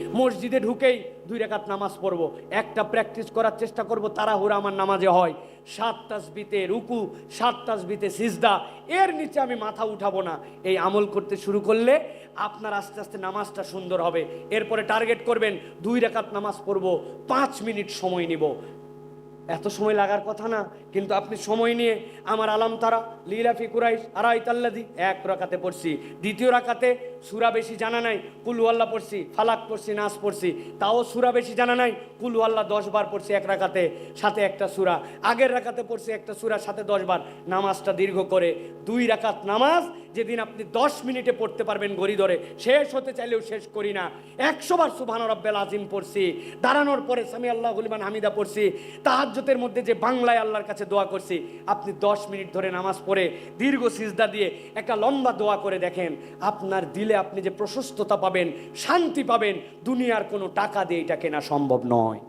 মসজিদে ঢুকেই দুই রেখাত নামাজ পড়ব। একটা প্র্যাকটিস করার চেষ্টা করব, তাড়াহুড়া আমার নামাজে হয়। সাত তাসবিতে রুকু, সাত তাসবিতে সিজদা, এর নিচে আমি মাথা উঠাবো না। এই আমল করতে শুরু করলে আপনার আস্তে আস্তে নামাজটা সুন্দর হবে। এরপরে টার্গেট করবেন, দুই রেখাত নামাজ পড়ব, পাঁচ মিনিট সময় নিব। এত সময় লাগার কথা না, কিন্তু আপনি সময় নিয়ে আমার আলাম তারা লীলাফি কুরাইশ আড়াই তাল্লাদি এক রাকাতে পড়ছি। দ্বিতীয় রাকাতে সুরা বেশি জানা নাই, কুলু আল্লাহ পড়ছি, ফালাক পড়ছি নাচ পড়ছি, তাও সুরা বেশি জানা নাই, কুলু আল্লাহ দশ বার পড়ছি এক রাকাতে, সাথে একটা সুরা। আগের রাকাতে পড়ছি একটা সুরা, সাথে দশ বার। নামাজটা দীর্ঘ করে দুই রাকাত নামাজ, যেদিন আপনি দশ মিনিটে পড়তে পারবেন গড়ি ধরে। শেষ হতে চাইলেও শেষ করি না। একশো বার সুবহান রব্বেল আজিম পড়ছি। দাঁড়ানোর পরে সামি আল্লাহ গুলিমান হামিদা পড়ছি। তাহাজ্জতের মধ্যে যে বাংলায় আল্লাহর কাছে দোয়া করছি, আপনি দশ মিনিট ধরে নামাজ পড়ে দীর্ঘ সিজদা দিয়ে একটা লম্বা দোয়া করে দেখেন, আপনার দিলে আপনি যে প্রশস্ততা পাবেন, শান্তি পাবেন, দুনিয়ার কোনো টাকা দিয়ে এটা কেনা সম্ভব নয়।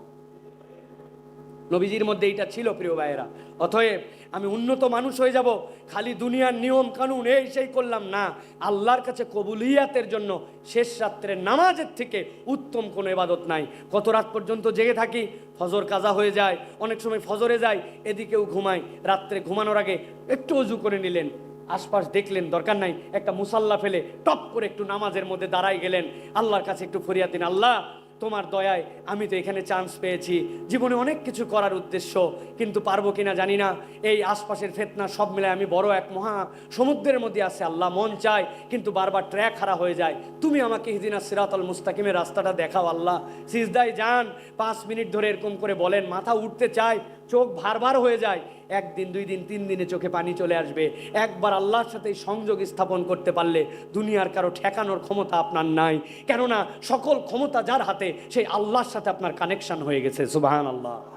নবীজির মধ্যে এইটা ছিল, প্রিয় ভাইয়েরা। অতএব আমি উন্নত মানুষ হয়ে যাব, খালি দুনিয়ার নিয়ম কানুন এই সেই করলাম না। আল্লাহর কাছে কবুলিয়াতের জন্য শেষ রাত্রের নামাজের থেকে উত্তম কোনো ইবাদত নাই। কত রাত পর্যন্ত জেগে থাকি, ফজর কাজা হয়ে যায়, অনেক সময় ফজরে যায় এদিকেও ঘুমাই। রাত্রে ঘুমানোর আগে একটু অজু করে নিলেন। আশপাশ দেখলেন, দরকার নাই, একটা মুসাল্লা ফেলে টপ করে একটু নামাজের মধ্যে দাঁড়াই গেলেন। আল্লাহর কাছে একটু ফরিয়াদ দিন, আল্লাহ, তোমার দয়ায় আমি তো এখানে চান্স পেয়েছি। জীবনে অনেক কিছু করার উদ্দেশ্য, কিন্তু পারব কিনা জানি না। এই আশপাশের ফেতনা সব মিলে আমি বড় এক মহা সমুদ্রের মধ্যে আছে। আল্লাহ মন চায়, কিন্তু বারবার ট্র্যাক হারা হয়ে যায়। তুমি আমাকে হিদিনা সিরাতল মুস্তাকিমের রাস্তাটা দেখাও, আল্লাহ। সিজদায় যান, পাঁচ মিনিট ধরে এরকম করে বলেন, মাথা উঠতে চায় চোখ ভারবার হয়ে যায়। একদিন, দুই দিন, তিন দিনে চোখে পানি চলে আসবে। একবার আল্লাহর সাথে সংযোগ স্থাপন করতে পারলে দুনিয়ার কারও ঠেকানোর ক্ষমতা আপনার নাই। কেননা সকল ক্ষমতা যার হাতে, সেই আল্লাহর সাথে আপনার কানেকশন হয়ে গেছে। সুবাহান আল্লাহ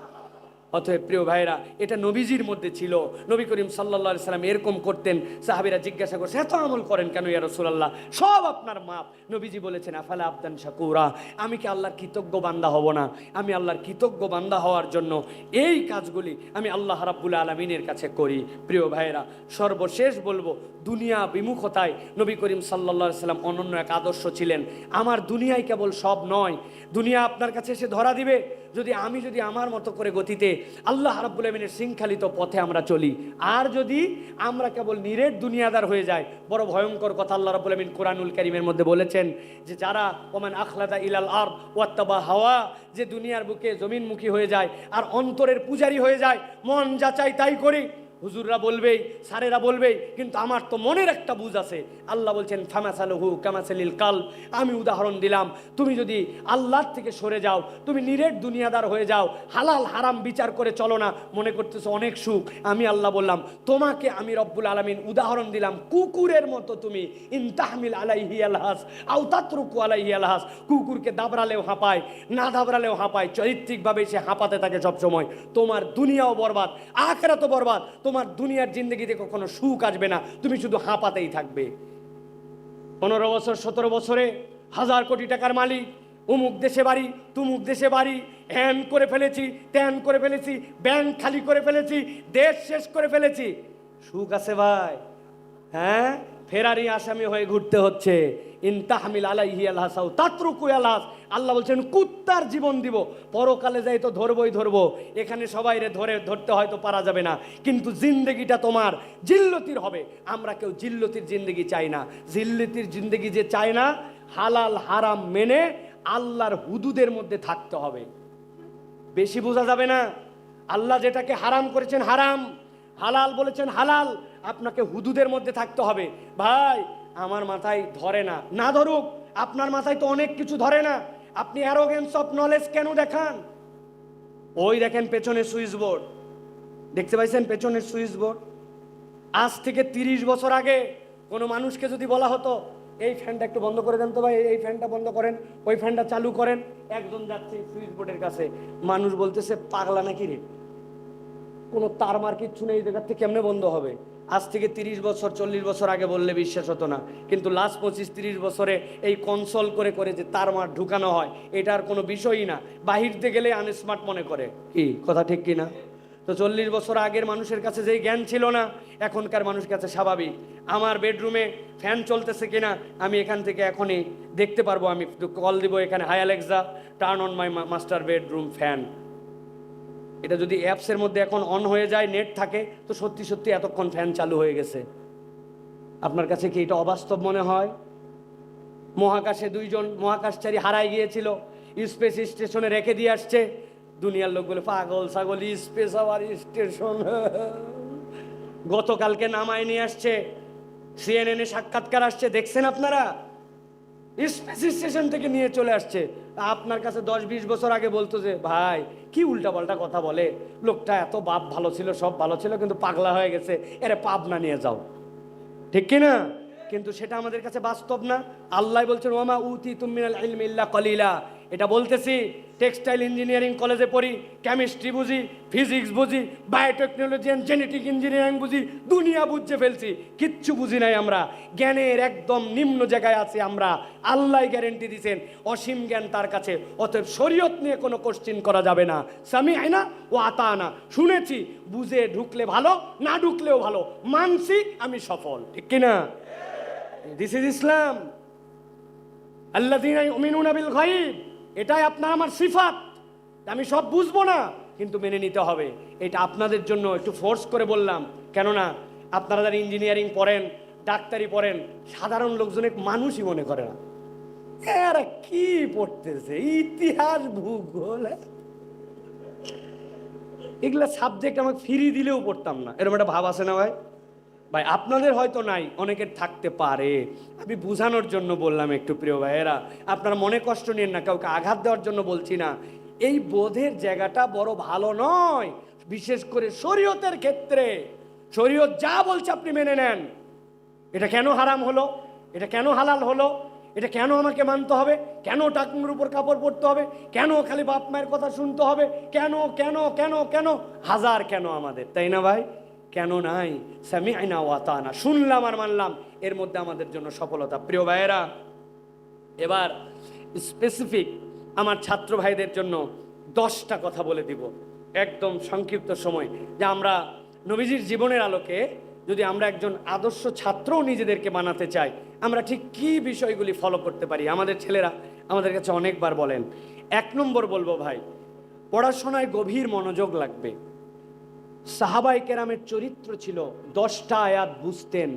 অতএব প্রিয় ভাইরা এটা নবীজির মধ্যে ছিল। নবী করিম সাল্লা সাল্লাম এরকম করতেন। সাহাবিরা জিজ্ঞাসা করছে, এত আমল করেন কেন ইয়া রসুলাল্লাহ? সব আপনার মাপ। নবীজি বলেছেন, আফালা আবদান শাকুরা? আমি কি আল্লাহর কৃতজ্ঞ বান্দা হব না? আমি আল্লাহর কৃতজ্ঞ বান্দা হওয়ার জন্য এই কাজগুলি আমি আল্লাহ রাব্বুল আলমিনের কাছে করি। প্রিয় ভাইরা সর্বশেষ বলব, দুনিয়া বিমুখতায় নবী করিম সাল্লা সাল্লাম অনন্য এক আদর্শ ছিলেন। আমার দুনিয়ায় কেবল সব নয়। দুনিয়া আপনার কাছে এসে ধরা দিবে। যদি আমি যদি আমার মতো করে গতিতে আল্লাহ রাব্বুল আলমিনের শৃঙ্খলিত পথে আমরা চলি, আর যদি আমরা কেবল নিরেট দুনিয়াদার হয়ে যায় বড় ভয়ঙ্কর কথা আল্লাহ রাব্বুল আলমিন কোরআনুল করিমের মধ্যে বলেছেন যে যারা, ওমান আখলাদা ইলাল আর ওয়াত্তাবা হাওয়া, যে দুনিয়ার বুকে জমিনমুখী হয়ে যায় আর অন্তরের পূজারি হয়ে যায়, মন যাচাই তাই করি। হুজুররা বলবেই স্যারেরা বলবেই কিন্তু আমার তো মনের একটা বুঝ আছে। আল্লাহ বলছেন, ফামাসালহু কামাসালিল কাল আমি উদাহরণ দিলাম, তুমি যদি আল্লাহর থেকে সরে যাও, তুমি নিরেট দুনিয়াদার হয়ে যাও, হালাল হারাম বিচার করে চলো না, মনে করতেছো অনেক সুখ। আমি আল্লাহ বললাম, তোমাকে আমি রব্বুল আলমিন উদাহরণ দিলাম, কুকুরের মতো তুমি ইনতাহমিল আলাইহি আলহাস আউতাতরুকু আলাইহি আলহাস কুকুরকে দাবড়ালেও হাঁপায়, না দাবড়ালেও হাঁপায়, চরিত্রিকভাবে সে হাঁপাতে থাকে সবসময়। তোমার দুনিয়াও বরবাদ আখরা তো বরবাদ তোমার দুনিয়ার জিন্দগিতে কখনো সুখ আসবে না, তুমি শুধু হাঁপাতেই থাকবে। পনেরো বছর, সতেরো বছরে হাজার কোটি টাকার মালিক, উমুক দেশে বাড়ি, তুমুক দেশে বাড়ি হ্যান করে ফেলেছি ত্যান করে ফেলেছি, ব্যাংক খালি করে ফেলেছি, দেশ শেষ করে ফেলেছি। সুখ আছে ভাই হ্যাঁ? ফেরারি আসামি হয়ে ঘুরতে হচ্ছে। ইনতাহমিল আলাইহি আলহাসাউ তাতরুকু আলহাস আল্লাহ বলছেন, কুত্তার জীবন দিব। পরকালে যাই তো ধরবই ধরবো। এখানে সবাই রে ধরে, ধরতে হয়তো পারা যাবে না। কিন্তু জিন্দেগিটা তোমার, জিল্লতির হবে। আমরা কেউ জিল্লতির জিন্দগি চাই না। জিল্লতির জিন্দগি যে চায় না, হালাল, হারাম মেনে আল্লাহর হুদুদের মধ্যে থাকতে হবে। বেশি বোঝা যাবে না। আল্লাহ যেটাকে হারাম করেছেন হারাম। হালাল বলেছেন হালাল। আপনাকে হুদুদের মধ্যে থাকতে হবে। ভাই, আমার মাথায় ধরে না। না ধরুক, আপনার মাথায় তো অনেক কিছু ধরে না। আপনি অ্যারোগেন্স অফ নলেজ কেন দেখান? ওই দেখেন পেছনের সুইচ বোর্ড। দেখতে পাইছেন পেছনের সুইচ বোর্ড? আজ থেকে তিরিশ বছর আগে কোনো মানুষকে যদি বলা হতো, এই ফ্যানটা একটু বন্ধ করে দেন তো ভাই, এই ফ্যানটা বন্ধ করেন, ওই ফ্যানটা চালু করেন। একজন যাচ্ছে সুইচ বোর্ডের কাছে। মানুষ বলতেছে, পাগলা নাকি রে? কোনো তার মার কিচ্ছু নেই জায়গার থেকে কেমনে বন্ধ হবে? আজ থেকে তিরিশ বছর, চল্লিশ বছর আগে বললে বিশ্বাস হতো না। কিন্তু লাস্ট পঁচিশ, তিরিশ বছরে এই কনসল করে করে যে তার মার ঢুকানো হয় এটার কোনো বিষয়ই না। বাহির দিয়ে গেলে আনস্মার্ট মনে করে। কি? কথা ঠিক কি না তো চল্লিশ বছর আগের মানুষের কাছে যেই জ্ঞান ছিল না, এখনকার মানুষের কাছে স্বাভাবিক। আমার বেডরুমে ফ্যান চলতেছে কিনা, আমি এখান থেকে এখনই দেখতে পারব। আমি কল দিব এখানে। Hi Alexa turn on my master bedroom fan এটা যদি অ্যাপসের মধ্যে এখন অন হয়ে যায় নেট থাকে, তো সত্যি সত্যি এতক্ষণ ফ্যান চালু হয়ে গেছে। আপনার কাছে কি এটা অবাস্তব মনে হয়? মহাকাশে দুইজন মহাকাশচারী হারাই গিয়েছিল স্পেস স্টেশনে রেখে দিয়ে আসছে। দুনিয়ার লোকগুলো পাগল, ছাগল স্পেস আবার স্টেশন গতকালকে নামায় নিয়ে আসছে সিএনএনে সাক্ষাৎকার আসছে, দেখছেন আপনারা? স্পেস স্টেশন থেকে নিয়ে চলে আসছে। আপনার কাছে দশ বিশ বছর আগে বলতো যে, ভাই, কি উল্টাপাল্টা কথা বলে? লোকটা এত বাপ ভালো ছিল, সব ভালো ছিল, কিন্তু পাগলা হয়ে গেছে। এরে পাবনা নিয়ে যাও। ঠিক কি না? কিন্তু সেটা আমাদের কাছে বাস্তব না। আল্লাহ বলছেন ওমা উতি তুমিনাল ইলমিল্লা কলিলা। এটা বলতেছি টেক্সটাইল ইঞ্জিনিয়ারিং কলেজে পড়ি কেমিস্ট্রি বুঝি ফিজিক্স বুঝি বায়োটেকনোলজি অ্যান্ড জেনেটিক ইঞ্জিনিয়ারিং বুঝি, দুনিয়া বুঝতে ফেলছি, কিচ্ছু বুঝি নাই আমরা। জ্ঞানের একদম নিম্ন জায়গায় আছি আমরা। আল্লাহ গ্যারেন্টি দিছেন, অসীম জ্ঞান তার কাছে, অতএব শরীয়ত নিয়ে কোনো কোশ্চিন করা যাবে না। স্বামী আয়না ও আতা আনা শুনেছি, বুঝে ঢুকলে ভালো, না ঢুকলেও ভালো। মানছি আমি সফল, ঠিক কিনা? দিস ইজ ইসলাম আল্লাহ বিল গাইব এটাই আপনার আমার সিফাত। আমি সব বুঝব না, কিন্তু মেনে নিতে হবে। এটা আপনাদের জন্য একটু ফোর্স করে বললাম। কেননা, আপনারা যারা ইঞ্জিনিয়ারিং পড়েন, ডাক্তারি পড়েন, সাধারণ লোকজন এক মানুষই মনে করে না। এরা কি পড়তেছে? ইতিহাস, ভূগোল হ্যাঁ? এগুলা সাবজেক্ট আমাকে ফিরি দিলেও পড়তাম না। এরকম একটা ভাব আছে না ভাই? ভাই, আপনাদের হয়তো নাই অনেকের থাকতে পারে। আমি বোঝানোর জন্য বললাম একটু, প্রিয় ভাইয়েরা, আপনারা মনে কষ্ট নিন না, কাউকে আঘাত দেওয়ার জন্য বলছি না। এই বোধের জায়গাটা বড় ভালো নয়, বিশেষ করে শরীয়তের ক্ষেত্রে। শরীয়ত যা বলছে আপনি মেনে নেন। এটা কেন হারাম হলো? এটা কেন হালাল হলো? এটা কেন আমাকে মানতে হবে? কেন টাকুর উপর কাপড় পরতে হবে? কেন খালি বাপ মায়ের কথা শুনতে হবে? কেন কেন কেন কেন? হাজার কেন আমাদের, তাই না ভাই? কেন নাই? স্যামি আইনা ওয়াতানা শুনলাম আর মানলাম, এর মধ্যে আমাদের জন্য সফলতা। প্রিয় ভাইয়েরা, এবার স্পেসিফিক আমার ছাত্র ভাইদের জন্য দশটা কথা বলে দিব। একদম সংক্ষিপ্ত সময়। যে আমরা নবীজির জীবনের আলোকে যদি আমরা একজন আদর্শ ছাত্রও নিজেদেরকে বানাতে চাই, আমরা ঠিক কি বিষয়গুলি ফলো করতে পারি? আমাদের ছেলেরা আমাদের কাছে অনেকবার বলেন। এক নম্বর বলব ভাই, পড়াশোনায় গভীর মনোযোগ লাগবে। সাহাবাই কেরামের চরিত্র ছিল, দশটা আয়াত বুঝতেন,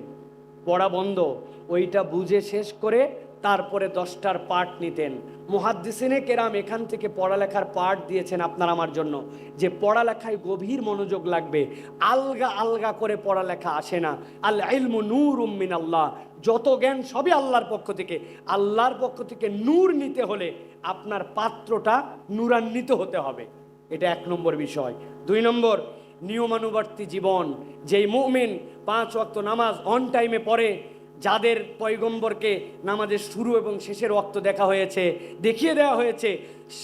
পড়া বন্ধ, ওইটা বুঝে শেষ করে তারপরে দশটার পাঠ নিতেন। মুহাদ্দিসিনে কেরাম এখান থেকে পড়ালেখার পাঠ দিয়েছেন আপনার আমার জন্য, যে পড়ালেখায় গভীর মনোযোগ লাগবে, আলগা আলগা করে পড়ালেখা আসে না। আল ইলমু নূর উম্মিন আল্লাহ যত জ্ঞান সবই আল্লাহর পক্ষ থেকে। আল্লাহর পক্ষ থেকে নূর নিতে হলে আপনার পাত্রটা নূরান্বিত হতে হবে। এটা এক নম্বর বিষয়। দুই নম্বর নিয়মানুবর্তী জীবন যেই মুমিন পাঁচ ওয়াক্ত নামাজ অন টাইমে পড়ে যাদের পয়গম্বরকে নামাজের শুরু এবং শেষের ওয়াক্ত দেখা হয়েছে, দেখিয়ে দেওয়া হয়েছে,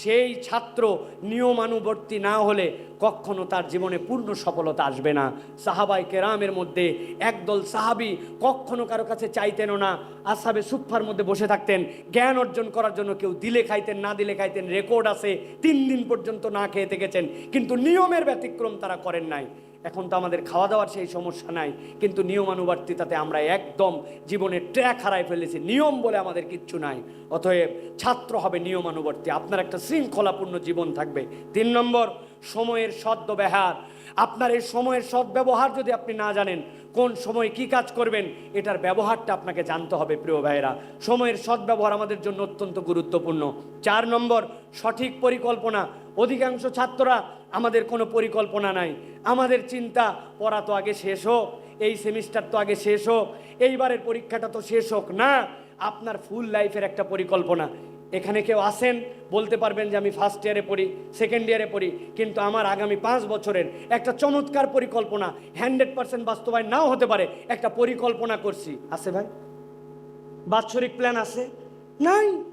সেই ছাত্র নিয়মানুবর্তী না হলে কখনো তার জীবনে পূর্ণ সফলতা আসবে না। সাহাবাই কেরামের মধ্যে একদল সাহাবি কখনো কারও কাছে চাইতেনও না। আসাবে সুফার মধ্যে বসে থাকতেন। জ্ঞান অর্জন করার জন্য কেউ দিলে খাইতেন, না দিলে খাইতেন। রেকর্ড আছে, তিন দিন পর্যন্ত না খেয়ে থেকেছেন। কিন্তু নিয়মের ব্যতিক্রম তারা করেন নাই। এখন তো আমাদের খাওয়া দাওয়ার সেই সমস্যা নাই, কিন্তু নিয়মানুবর্তিতাতে আমরা একদম জীবনের ট্র্যাক হারাই ফেলেছি, নিয়ম বলে আমাদের কিচ্ছু নাই। অতএব ছাত্র হবে নিয়মানুবর্তী, আপনার একটা শৃঙ্খলাপূর্ণ জীবন থাকবে। তিন নম্বর সময়ের সদ্ব্যবহার আপনার এই সময়ের সদ্ব্যবহার যদি আপনি না জানেন, কোন সময় কি কাজ করবেন, এটার ব্যবহারটা আপনাকে জানতে হবে প্রিয় ভাইয়েরা। সময়ের সদ্ব্যবহার আমাদের জন্য অত্যন্ত গুরুত্বপূর্ণ। চার নম্বর, সঠিক পরিকল্পনা। অধিকাংশ ছাত্ররা আমাদের কোনো পরিকল্পনা নাই। আমাদের চিন্তা, পড়া তো আগে শেষ হোক, এই সেমিস্টার তো আগে শেষ হোক, এইবারের পরীক্ষাটা তো শেষ হোক। না, আপনার ফুল লাইফের একটা পরিকল্পনা। এখানে কেউ আসেন, বলতে পারবেন যে আমি ফার্স্ট ইয়ারে পড়ি সেকেন্ড ইয়ারে পড়ি, কিন্তু আমার আগামী পাঁচ বছরের একটা চমৎকার পরিকল্পনা হান্ড্রেড পার্সেন্ট বাস্তবায়ন নাও হতে পারে, একটা পরিকল্পনা করছি। আছে ভাই? বাৎসরিক প্ল্যান আছে? নাই।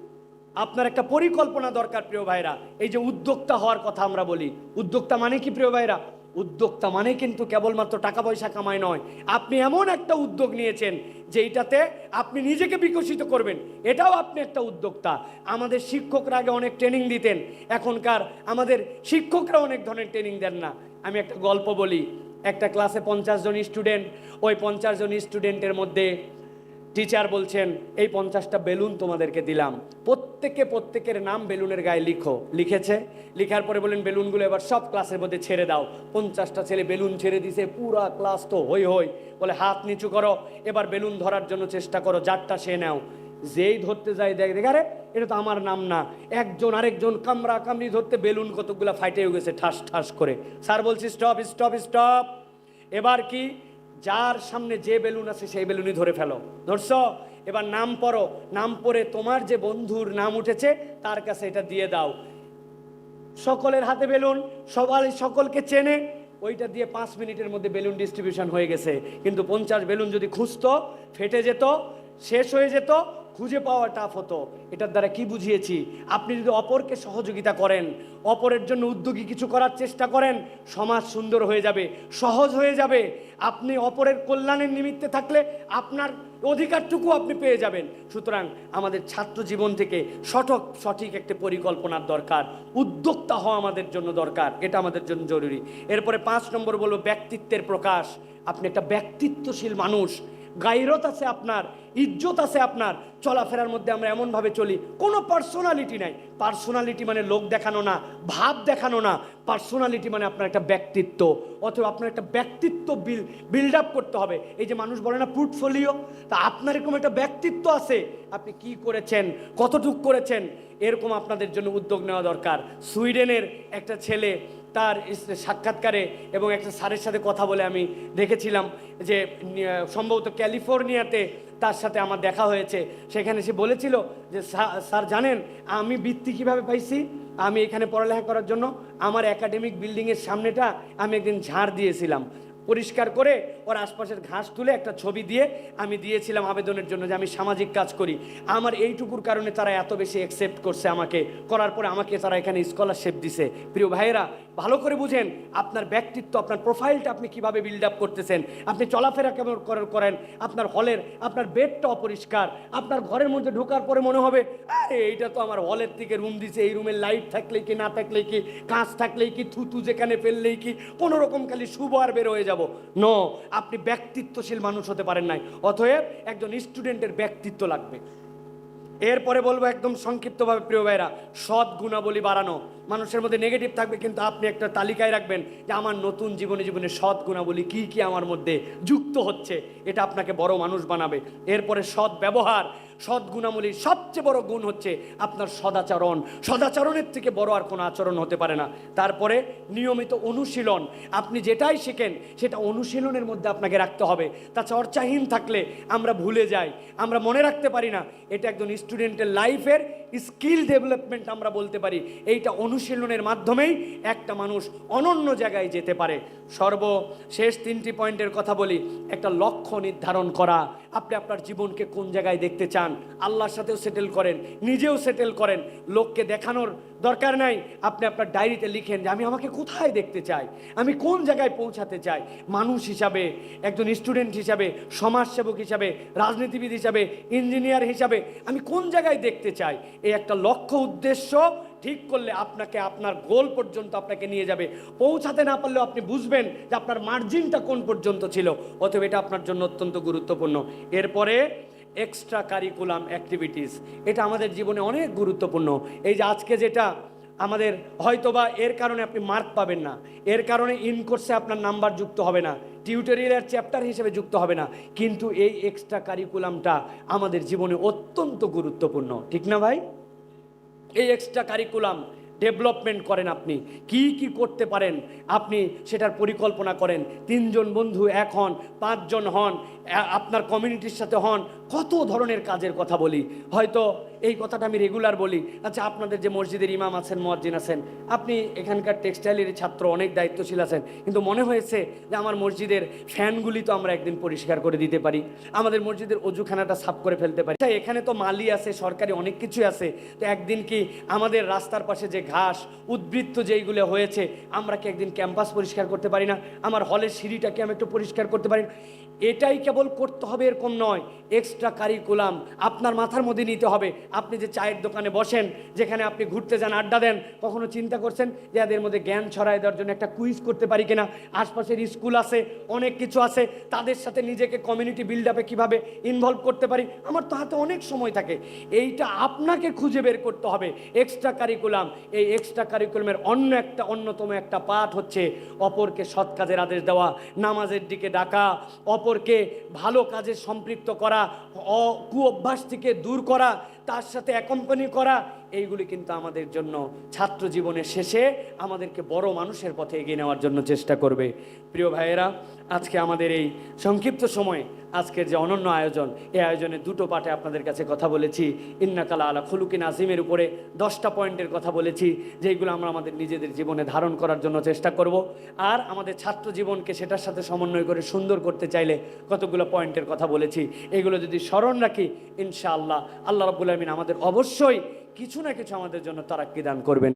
আপনার একটা পরিকল্পনা দরকার প্রিয় ভাইরা। এই যে উদ্যোক্তা হওয়ার কথা আমরা বলি। উদ্যোক্তা মানে কি প্রিয় ভাইরা? উদ্যোক্তা মানে কিন্তু কেবলমাত্র টাকা পয়সা কামায় নয়। আপনি এমন একটা উদ্যোগ নিয়েছেন যেইটাতে আপনি নিজেকে বিকশিত করবেন। এটাও আপনি একটা উদ্যোক্তা। আমাদের শিক্ষকরা আগে অনেক ট্রেনিং দিতেন। এখনকার আমাদের শিক্ষকরা অনেক ধরনের ট্রেনিং দেন না। আমি একটা গল্প বলি। একটা ক্লাসে পঞ্চাশ জন স্টুডেন্ট ওই পঞ্চাশ জন স্টুডেন্টের মধ্যে টিচার বলছেন, এই পঞ্চাশটা বেলুন তোমাদেরকে দিলাম। প্রত্যেকে প্রত্যেকের নাম বেলুনের গায়ে লিখো। লিখেছে। লিখার পরে বলেন বেলুনগুলো এবার সব ক্লাসের মধ্যে ছেড়ে দাও। পঞ্চাশটা ছেলে বেলুন ছেড়ে দিছে, পুরা ক্লাস তো হই হই। বলে, হাত নিচু করো, এবার বেলুন ধরার জন্য চেষ্টা করো যারটা সে নাও। যেই ধরতে যায়, দেখ দেখ, আরে, এটা তো আমার নাম না। একজন আরেকজন কামরা কামড়ি ধরতে বেলুন কতগুলো ফাইটে গেছে, ঠাস ঠাস করে। স্যার বলছি, স্টপ স্টপ স্টপ। এবার কি? যার সামনে যে বেলুন আছে সেই বেলুনই ধরে ফেলো। ধরছ? এবার নাম পড়ো। নাম পড়ে তোমার যে বন্ধুর নাম উঠেছে, তার কাছে এটা দিয়ে দাও। সকলের হাতে বেলুন, সবাই সকলকে চেনে, ওইটা দিয়ে পাঁচ মিনিটের মধ্যে বেলুন ডিস্ট্রিবিউশন হয়ে গেছে। কিন্তু পঞ্চাশ বেলুন যদি খুঁজতো, ফেটে যেত, শেষ হয়ে যেত খুঁজে পাওয়া টাফ হতো। এটার দ্বারা কি বুঝিয়েছি? আপনি যদি অপরকে সহযোগিতা করেন, অপরের জন্য উদ্যোগী কিছু করার চেষ্টা করেন, সমাজ সুন্দর হয়ে যাবে, সহজ হয়ে যাবে। আপনি অপরের কল্যাণের নিমিত্তে থাকলে আপনার অধিকারটুকু আপনি পেয়ে যাবেন। সুতরাং আমাদের ছাত্র জীবন থেকে সঠিক সঠিক একটা পরিকল্পনার দরকার। উদ্যোক্তা হওয়া আমাদের জন্য দরকার, এটা আমাদের জন্য জরুরি। এরপরে পাঁচ নম্বর বলব ব্যক্তিত্বের প্রকাশ। আপনি একটা ব্যক্তিত্বশীল মানুষ গাইরত আছে আপনার, ইজ্জত আছে আপনার, চলাফেরার মধ্যে আমরা এমনভাবে চলি, কোনো পার্সোনালিটি নাই। পার্সোনালিটি মানে লোক দেখানো না, ভাব দেখানো না। পার্সোনালিটি মানে আপনার একটা ব্যক্তিত্ব, অথবা আপনার একটা ব্যক্তিত্ব বিল বিল্ড আপ করতে হবে। এই যে মানুষ বলে না পোর্টফোলিও তা আপনার এরকম একটা ব্যক্তিত্ব আছে, আপনি কি করেছেন, কতটুক করেছেন, এরকম আপনাদের জন্য উদ্যোগ নেওয়া দরকার। সুইডেনের একটা ছেলে তার সাক্ষাৎকারে এবং একটা স্যারের সাথে কথা বলে আমি দেখেছিলাম যে সম্ভবত ক্যালিফোর্নিয়াতে তার সাথে আমার দেখা হয়েছে। সেখানে সে বলেছিল যে "স্যার- জানেন, আমি বৃত্তি কীভাবে পাইছি? আমি এখানে পড়ালেখা করার জন্য আমার একাডেমিক বিল্ডিংয়ের সামনেটা আমি একদিন ঝাড় দিয়েছিলাম। পরিষ্কার করে ওর আশপাশের ঘাস তুলে একটা ছবি দিয়ে আমি দিয়েছিলাম আবেদনের জন্য যে আমি সামাজিক কাজ করি। আমার এইটুকুর কারণে তারা এত বেশি অ্যাকসেপ্ট করছে আমাকে। করার পরে আমাকে তারা এখানে স্কলারশিপ দিছে। প্রিয় ভাইয়েরা, ভালো করে বুঝেন, আপনার ব্যক্তিত্ব, আপনার প্রোফাইলটা আপনি কীভাবে বিল্ড আপ করতেছেন? আপনি চলাফেরা কেমন করে- করেন? আপনার হলের, আপনার বেডটা অপরিষ্কার। আপনার ঘরের মধ্যে ঢোকার পরে মনে হবে, আরে, এইটা তো আমার হলের থেকে রুম দিছে। এই রুমের লাইট থাকলে কি, না থাকলে কি, কাঁচ থাকলেই কি, থুতু যেখানে ফেললেই কি কোনো রকম খালি শুভ আর বের হয়ে নো আপনি ব্যক্তিত্বশীল মানুষ হতে পারেন নাই। অতএব একজন স্টুডেন্টের ব্যক্তিত্ব লাগবে। এরপরে বলব একদম সংক্ষিপ্তভাবে, প্রিয় ভাইরা সৎ গুণাবলী বাড়ানো। মানুষের মধ্যে নেগেটিভ থাকবে, কিন্তু আপনি একটা তালিকায় রাখবেন যে আমার নতুন জীবনে জীবনে সৎ গুণাবলী কি কি আমার মধ্যে যুক্ত হচ্ছে, এটা আপনাকে বড় মানুষ বানাবে। এরপরে সৎ ব্যবহার। সৎ সবচেয়ে বড় গুণ হচ্ছে আপনার সদাচরণ। সদাচরণের থেকে বড় আর কোনো আচরণ হতে পারে না। তারপরে নিয়মিত অনুশীলন। আপনি যেটাই শেখেন, সেটা অনুশীলনের মধ্যে আপনাকে রাখতে হবে। তা চর্চাহীন থাকলে আমরা ভুলে যাই। আমরা মনে রাখতে পারি না। এটা একজন স্টুডেন্টের লাইফের স্কিল ডেভেলপমেন্ট আমরা বলতে পারি। এইটা অনুশীলনের মাধ্যমেই একটা মানুষ অনন্য জায়গায় যেতে পারে। সর্ব শেষ তিনটি পয়েন্টের কথা বলি। একটা লক্ষ্য নির্ধারণ করা। আপনি আপনার জীবনকে কোন জায়গায় দেখতে চান? আল্লাহর সাথেও সেটেল করেন, নিজেও সেটেল করেন। লোককে দেখানোর দরকার নাই, আপনি আপনার ডায়েরিতে লিখেন যে আমি আমাকে কোথায় দেখতে চাই, আমি কোন জায়গায় পৌঁছাতে চাই। মানুষ হিসাবে, একজন স্টুডেন্ট হিসাবে, সমাজসেবক হিসাবে, রাজনীতিবিদ হিসাবে, ইঞ্জিনিয়ার হিসাবে, আমি কোন জায়গায় দেখতে চাই? এই একটা লক্ষ্য উদ্দেশ্য ঠিক করলে আপনাকে আপনার গোল পর্যন্ত আপনাকে নিয়ে যাবে। পৌঁছাতে না পারলেও আপনি বুঝবেন যে আপনার মার্জিনটা কোন পর্যন্ত ছিল, অতএব এটা আপনার জন্য অত্যন্ত গুরুত্বপূর্ণ। এরপরে এক্সট্রা কারিকুলাম অ্যাক্টিভিটিস এটা আমাদের জীবনে অনেক গুরুত্বপূর্ণ। এই যে আজকে যেটা আমাদের হয়তোবা এর কারণে আপনি মার্ক পাবেন না, এর কারণে ইন কোর্সে আপনার নাম্বার যুক্ত হবে না টিউটোরিয়ালের চ্যাপ্টার হিসেবে যুক্ত হবে না, কিন্তু এই এক্সট্রা কারিকুলামটা আমাদের জীবনে অত্যন্ত গুরুত্বপূর্ণ। ঠিক না ভাই? এই এক্সট্রা কারিকুলাম ডেভেলপমেন্ট করেন আপনি। কি কি করতে পারেন? আপনি সেটার পরিকল্পনা করেন। তিনজন বন্ধু এক হন পাঁচজন হন আপনার কমিউনিটির সাথে হন কত ধরনের কাজের কথা বলি? হয়তো এই কথাটা আমি রেগুলার বলি। আচ্ছা আপনাদের যে মসজিদের ইমাম আছেন মসজিদ আছেন, আপনি এখানকার টেক্সটাইলের ছাত্র, অনেক দায়িত্বশীল আছেন। কিন্তু মনে হয়েছে যে আমার মসজিদের ফ্যানগুলি তো আমরা একদিন পরিষ্কার করে দিতে পারি। আমাদের মসজিদের অজুখানাটা সাফ করে ফেলতে পারি। তাই এখানে তো মালি আছে, সরকারি অনেক কিছুই আছে। তো একদিন কি আমাদের রাস্তার পাশে যে ঘাস, উদ্বৃত্ত যেইগুলো হয়েছে, আমরা কি একদিন ক্যাম্পাস পরিষ্কার করতে পারি না? আমার হলের সিঁড়িটাকে আমি একটু পরিষ্কার করতে পারি এটাই কেবল করতে হবে এরকম নয়। এক্সট্রা কারিকুলাম আপনার মাথার মধ্যে নিতে হবে। আপনি যে চায়ের দোকানে বসেন, যেখানে আপনি ঘুরতে যান, আড্ডা দেন, কখনো চিন্তা করছেন যে এদের মধ্যে জ্ঞান ছড়ায় দেওয়ার জন্য একটা কুইজ করতে পারি কিনা? আশপাশের স্কুল আছে, অনেক কিছু আছে, তাদের সাথে নিজেকে কমিউনিটি বিল্ড আপে কীভাবে ইনভলভ করতে পারি? আমার তো হাতে অনেক সময় থাকে। এইটা আপনাকে খুঁজে বের করতে হবে। এক্সট্রা কারিকুলাম এই এক্সট্রা কারিকুলামের অন্য একটা, অন্যতম একটা পাঠ হচ্ছে অপরকে সৎ কাজের আদেশ দেওয়া, নামাজের দিকে ডাকা, অপরকে ভালো কাজে সম্পৃক্ত করা অ কু অভ্যাস থেকে দূর করা, তার সাথে অ্যাকম্পানি করা, এইগুলি কিন্তু আমাদের জন্য ছাত্র জীবনের শেষে আমাদেরকে বড় মানুষের পথে এগিয়ে নেওয়ার জন্য চেষ্টা করবে। প্রিয় ভাইয়েরা, আজকে আমাদের এই সংক্ষিপ্ত সময়ে আজকের যে অনন্য আয়োজন, এই আয়োজনে দুটো পাঠে আপনাদের কাছে কথা বলেছি। ইন্নাকালা আলা খুলুকিন আজিমের উপরে দশটা পয়েন্টের কথা বলেছি যেগুলো আমরা আমাদের নিজেদের জীবনে ধারণ করার জন্য চেষ্টা করব। আর আমাদের ছাত্র জীবনকে সেটার সাথে সমন্বয় করে সুন্দর করতে চাইলে কতগুলো পয়েন্টের কথা বলেছি। এগুলো যদি স্মরণ রাখি, ইনশাআল্লাহ আল্লাহ রব্বুল আলমিন আমাদের অবশ্যই কিছু না কিছু আমাদের জন্য তারাক্কি দান করবেন।